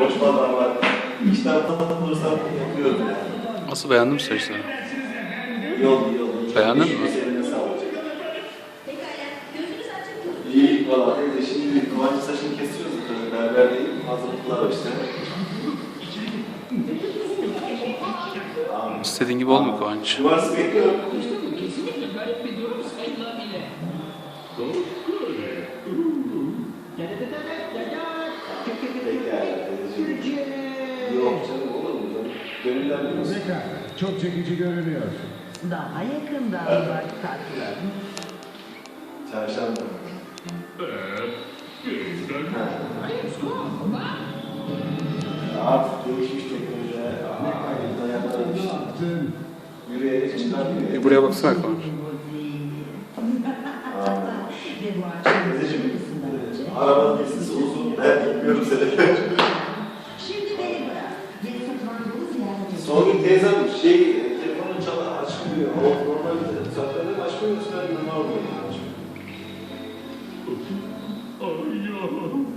Boş valla var. İki taraftan bulursam yapıyorum yani. Nasıl beğendin mi saçları? Yol yol. Beğendin mi? Sağlık. İyi valla. E, Şimdi Kıvancı saçını kesiyoruz. Berberdeyim. Hazırlıklar var işte. İstediğin gibi olmuyor Kıvanç. Cumartesi bekliyorum. Pekala. teyzeciğim. Yok canım olur mu canım? Gönüller biliyorsun. Pekala, çok çekici görünüyorsun. Daha yakında var tatlı. Çarşamba. Ha. Artık değişmiş teknoloji. Aa, dayanamamış. Yürüyerek çıkartmıyor. Bir buraya baksana Kıvanç. Ve bu akşam Teyzeciğim, ısınınca- arabanın listesi uzun. Bilmiyorum seni. Şimdi beni bırak. Ve toplandığımız yerde. Songül teyzem şey, telefonun çalar açmıyor. O normal saatlerden açmıyor. Üstüne bir numara oluyor. Bizim randevuya gitmemiz